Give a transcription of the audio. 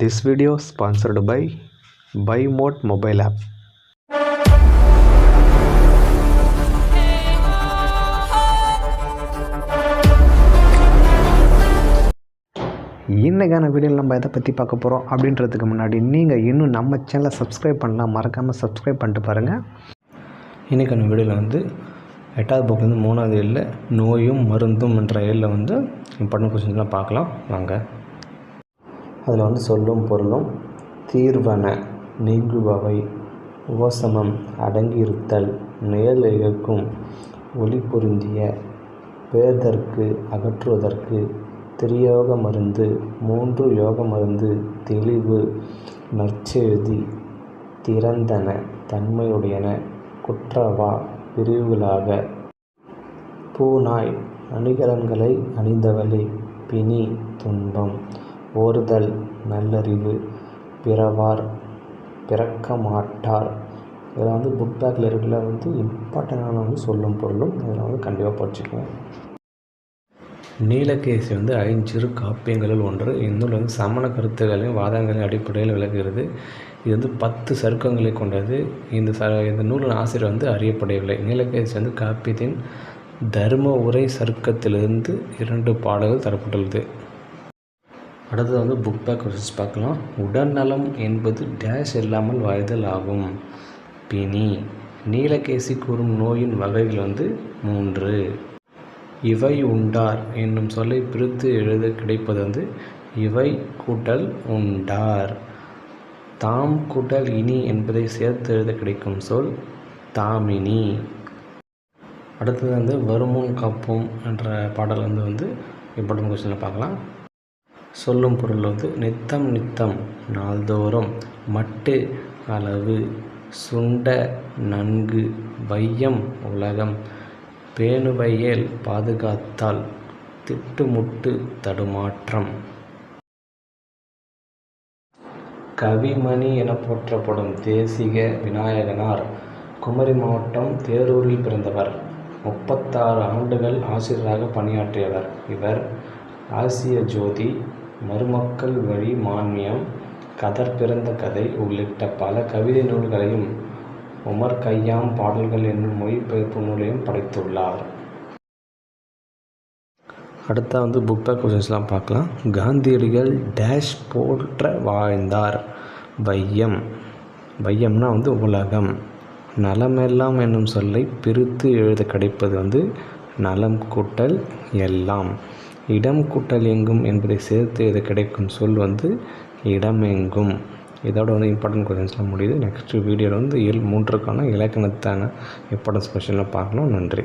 This video sponsored by by mod mobile app இன்றைக்கான வீடியோவில் நம்ம எதை பற்றி பார்க்க போகிறோம் அப்படின்றதுக்கு முன்னாடி நீங்கள் இன்னும் நம்ம சேனலை சப்ஸ்கிரைப் பண்ணலாம். மறக்காமல் சப்ஸ்கிரைப் பண்ணிட்டு பாருங்கள் இன்றைக்கான வீடியோவில் வந்து எட்டாவது புக் வந்து மூணாவது ஏழில் நோயும் மருந்தும் என்ற ஏழில் வந்து இம்பார்ட்டன்ட் கொஸ்டின்ஸ்லாம் பார்க்கலாம். வாங்க. அதில் வந்து சொல்லும் பொருளும் தீர்வன நீங்குபவை உபசமம் அடங்கியிருத்தல் நிழல் இழக்கும் ஒளி பொருந்திய பேதற்கு அகற்றுவதற்கு திரியோக மருந்து மூன்று யோக மருந்து தெளிவு நற்செழுதி திறந்தன தன்மையுடையன குற்றவா பிரிவுகளாக பூநாய் அணிகலன்களை அணிந்தவளே பிணி துன்பம். ஓர்தல் நல்லறிவு பிறவார் பிறக்க மாட்டார் இதில் வந்து புக் பேக்கில் இருக்கிற வந்து இம்பார்ட்டண்டான வந்து சொல்லும் பொருளும் இதில் வந்து கண்டிப்பாக படிச்சுக்குவேன். நீலகேசி வந்து ஐஞ்சிறு காப்பியங்களில் ஒன்று. இந்நூல் வந்து சமண கருத்துக்களையும் வாதங்களின் அடிப்படையில் விளக்குகிறது. இது வந்து பத்து சருக்கங்களை கொண்டது. இந்த ச இந்த நூலின் ஆசிரியர் வந்து அறியப்படவில்லை. நீலகேசி வந்து காப்பியத்தின் தர்ம உரை சருக்கத்திலிருந்து இரண்டு பாடல்கள் தரப்பட்டுள்ளது. அடுத்தது வந்து புக் பேக் கொஸ்டின்ஸ் பார்க்கலாம். உடல்நலம் என்பது டேஷ் இல்லாமல் வாழ்தல் ஆகும். பிணி. நீலகேசி கூறும் நோயின் வகைகள் வந்து மூன்று. இவை உண்டார் என்னும் சொல்லை பிரித்து எழுத கிடைப்பது வந்து இவை கூட்டல் உண்டார். தாம் கூட்டல் இனி என்பதை சேர்த்து எழுத கிடைக்கும் சொல் தாமினி. அடுத்தது வந்து வருமுன் கப்பும் என்ற பாடல் வந்து வந்து இம்பார்ட்டன்ட் கொஸ்டினில் பார்க்கலாம். சொல்லும் பொருள் வந்து நித்தம் நித்தம் நாள்தோறும் மட்டு அளவு சுண்ட நன்கு வையம் உலகம் பேணுவையேல் பாதுகாத்தால் திட்டுமுட்டு தடுமாற்றம். கவிமணி என போற்றப்படும் தேசிக விநாயகனார் குமரி மாவட்டம் தேரூரில் பிறந்தவர். முப்பத்தாறு ஆண்டுகள் ஆசிரியராக பணியாற்றியவர். இவர் ஆசிய ஜோதி மருமக்கள் வழி மான்மியம் கதர் பிறந்த கதை உள்ளிட்ட பல கவிதை நூல்களையும் உமர் கய்யாம் பாடல்கள் என்னும் மொழிபெயர்ப்பு நூலையும் படைத்துள்ளார். அடுத்த வந்து புக் பேக் கொஸ்டின்ஸ்லாம் பார்க்கலாம். காந்தியடிகள் டேஷ் போற்ற வாழ்ந்தார். வையம். வையம்னா வந்து உலகம். நலமெல்லாம் என்னும் சொல்லை பிரித்து எழுத கிடைப்பது வந்து நலம் கூட்டல் எல்லாம். இடம் கூட்டல் எங்கும் என்பதை சேர்த்து இது கிடைக்கும் சொல் வந்து இடமெங்கும். இதோட வந்து இம்பார்ட்டன்ட் கொஷின்ஸ்லாம் முடியுது. நெக்ஸ்ட் வீடியோவில் வந்து இயல் மூன்றுக்கான இலக்கணத்தான இம்பார்ட்டன்ஸ் கொஷினில் பார்க்கலாம் நன்றி.